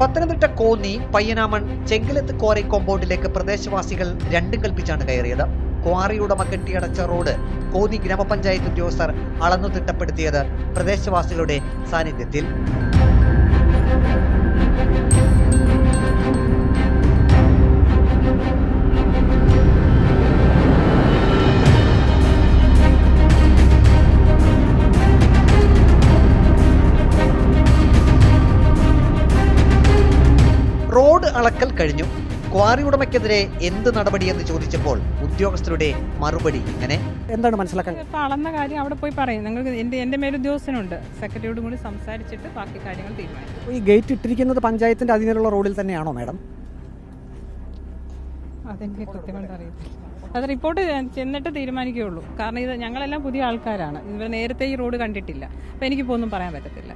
പത്തനംതിട്ട കോന്നി പയ്യനാമൺ ചെങ്കിലത്ത് ക്വാറി കോമ്പൗണ്ടിലേക്ക് പ്രദേശവാസികൾ രണ്ടും കൽപ്പിച്ചാണ് കയറിയത്. ക്വാറിയുടമ കെട്ടിയടച്ച റോഡ് കോന്നി ഗ്രാമപഞ്ചായത്ത് ഉദ്യോഗസ്ഥർ അളന്നു തിട്ടപ്പെടുത്തിയത് പ്രദേശവാസികളുടെ സാന്നിധ്യത്തിൽ. റോഡ് അളക്കൽ കഴിഞ്ഞു. ക്വാറി ഉടമയ്ക്കെതിരെ എന്ത് നടപടിയെന്ന് ചോദിച്ചപ്പോൾ ഉദ്യോഗസ്ഥരുടെ മറുപടി ഇങ്ങനെ. എന്താണ് മനസ്സിലാക്കാൻ? അളന്ന കാര്യം അവിടെ പോയി പറയും. നിങ്ങൾക്ക് എന്റെ എന്റെ മേലുദ്യോഗസ്ഥനുണ്ട്. സെക്രട്ടറിയോടും കൂടി സംസാരിച്ചിട്ട് ബാക്കി കാര്യങ്ങൾ തീരുമാനിക്കും. ഈ ഗേറ്റ് ഇട്ടിരിക്കുന്നത് പഞ്ചായത്തിന്റെ അധീനമുള്ള റോഡിൽ തന്നെയാണോ മാഡം? അതെനിക്ക് കൃത്യമായിട്ട് അറിയത്തില്ല. അത് റിപ്പോർട്ട് ചെന്നിട്ട് തീരുമാനിക്കുകയുള്ളൂ. കാരണം ഇത് ഞങ്ങളെല്ലാം പുതിയ ആൾക്കാരാണ്. ഇവർ നേരത്തെ ഈ റോഡ് കണ്ടിട്ടില്ല. അപ്പം എനിക്കിപ്പോൾ ഒന്നും പറയാൻ പറ്റത്തില്ല.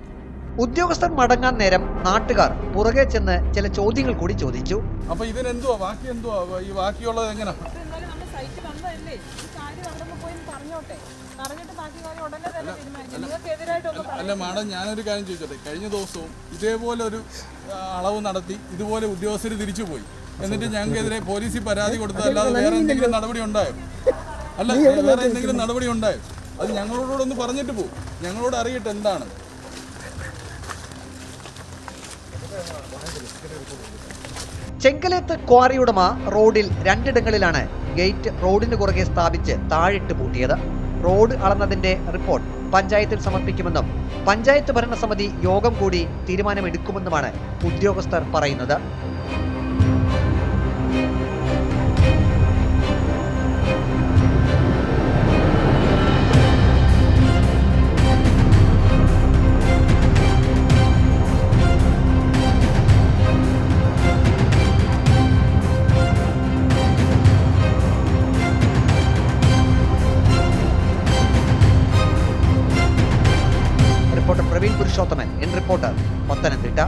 ഉദ്യോഗസ്ഥർ മടങ്ങാൻ നേരം നാട്ടുകാർ പുറകെ ചെന്ന് ചില ചോദ്യങ്ങൾ കൂടി ചോദിച്ചു. അപ്പൊ ഇതിനെന്തുവാ? ബാക്കി എന്തുവാ? ഈ ബാക്കിയുള്ളത് എങ്ങനെ? എന്നാലും നമ്മൾ സൈറ്റ് വന്നതല്ലേ? ഈ കാര്യം അവിടെ പോയി പറഞ്ഞോട്ടെ? പറഞ്ഞിട്ട് ബാക്കി കാര്യം ഉടനെ തന്നെ തീരുമാനിക്കും. നിങ്ങൾക്കെതിരായിട്ടൊന്നും അല്ല മാഡം ഞാനൊരു കാര്യം ചോദിച്ചോട്ടെ? കഴിഞ്ഞ ദിവസവും ഇതേപോലെ ഒരു അളവ് നടത്തി ഇതുപോലെ ഉദ്യോഗസ്ഥർ തിരിച്ചു പോയി. എന്നിട്ട് ഞങ്ങൾക്കെതിരെ പോലീസിൽ പരാതി കൊടുത്തല്ലാതെ വേറെ എന്തെങ്കിലും നടപടി ഉണ്ടായോ? അല്ല വേറെ എന്തെങ്കിലും നടപടി ഉണ്ടായോ? അത് ഞങ്ങളോടൊന്ന് പറഞ്ഞിട്ട് പോകും ഞങ്ങളോട് അറിയിട്ട് എന്താണ്? ചെങ്കലേത്ത് ക്വാറി ഉടമ റോഡിൽ രണ്ടിടങ്ങളിലാണ് ഗേറ്റ് റോഡിന് കുറകെ സ്ഥാപിച്ച് താഴിട്ട് പൂട്ടിയത്. റോഡ് അളന്നതിന്റെ റിപ്പോർട്ട് പഞ്ചായത്തിൽ സമർപ്പിക്കുമെന്നും പഞ്ചായത്ത് ഭരണസമിതി യോഗം കൂടി തീരുമാനമെടുക്കുമെന്നുമാണ് ഉദ്യോഗസ്ഥർ പറയുന്നത്. Reporter Praveen Purushothaman. N reporter Pathanamthitta.